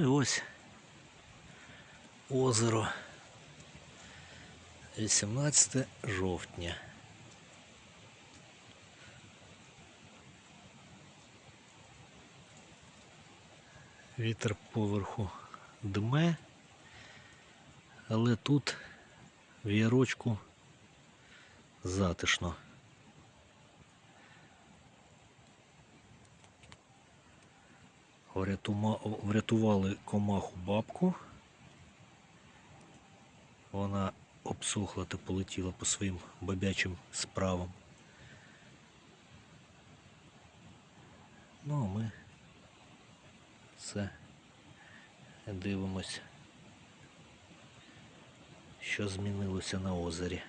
Ну і ось озеро. 18 жовтня. Вітер поверху дме, але тут в ярочку затишно. Врятували комаху бабку. Вона обсохла та полетіла по своїм бабячим справам. Ну, а ми це дивимось, що змінилося на озері.